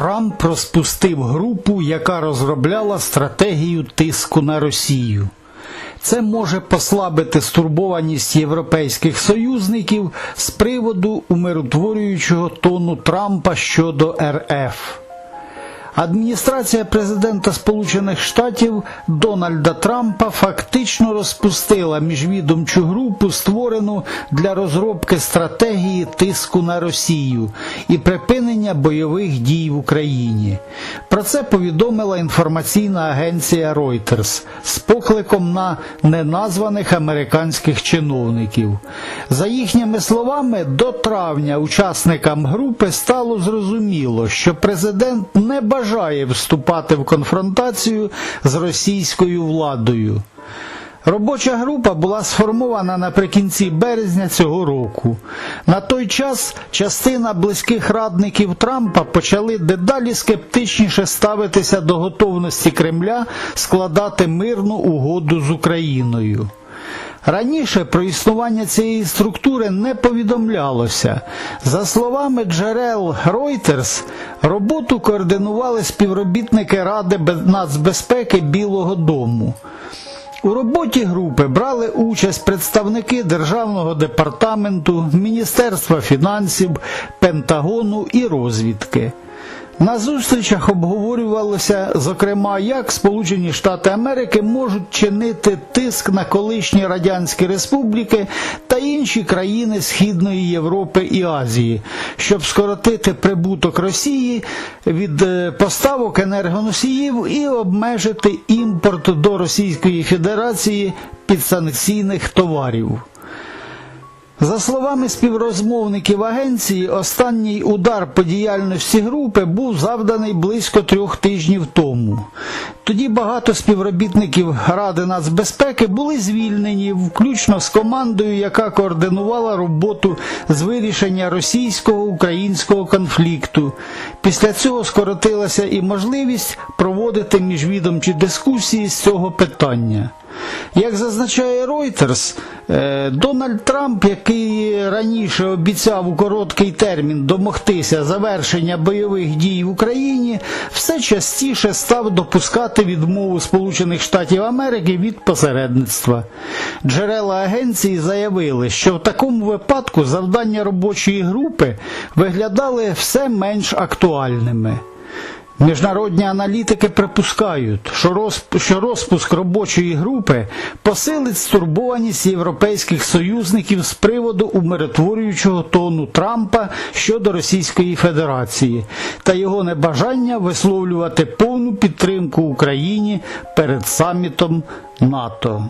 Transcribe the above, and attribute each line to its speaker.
Speaker 1: Трамп розпустив групу, яка розробляла стратегію тиску на Росію. Це може послабити стурбованість європейських союзників з приводу умиротворюючого тону Трампа щодо РФ. Адміністрація президента Сполучених Штатів Дональда Трампа фактично розпустила міжвідомчу групу, створену для розробки стратегії тиску на Росію і припинення бойових дій в Україні. Про це повідомила інформаційна агенція Reuters з на неназваних американських чиновників. За їхніми словами, до травня учасникам групи стало зрозуміло, що президент не бажає вступати в конфронтацію з російською владою. Робоча група була сформована наприкінці березня цього року. На той час частина близьких радників Трампа почали дедалі скептичніше ставитися до готовності Кремля складати мирну угоду з Україною. Раніше про існування цієї структури не повідомлялося. За словами джерел Reuters, роботу координували співробітники Ради нацбезпеки Білого Дому. У роботі групи брали участь представники Державного департаменту, Міністерства фінансів, Пентагону і розвідки. На зустрічах обговорювалося, зокрема, як Сполучені Штати Америки можуть чинити тиск на колишні радянські республіки та інші країни Східної Європи і Азії, щоб скоротити прибуток Росії від е, поставок енергоносіїв і обмежити імпорт до Російської Федерації підсанкційних товарів. За словами співрозмовників агенції, останній удар по діяльності групи був завданий близько трьох тижнів тому. Тоді багато співробітників Ради нацбезпеки були звільнені, включно з командою, яка координувала роботу з вирішення російсько-українського конфлікту. Після цього скоротилася і можливість проводити міжвідомчі дискусії з цього питання. Як зазначає Reuters, е, Дональд Трамп, який раніше обіцяв у короткий термін домогтися завершення бойових дій в Україні, все частіше став допускати відмову Сполучених Штатів Америки від посередництва. Джерела агенції заявили, що в такому випадку завдання робочої групи виглядали все менш актуальними. Міжнародні аналітики припускають, що розп- що розпуск робочої групи посилить стурбованість європейських союзників з приводу умиротворюючого тону Трампа щодо Російської Федерації та його небажання висловлювати повну підтримку Україні перед самітом НАТО.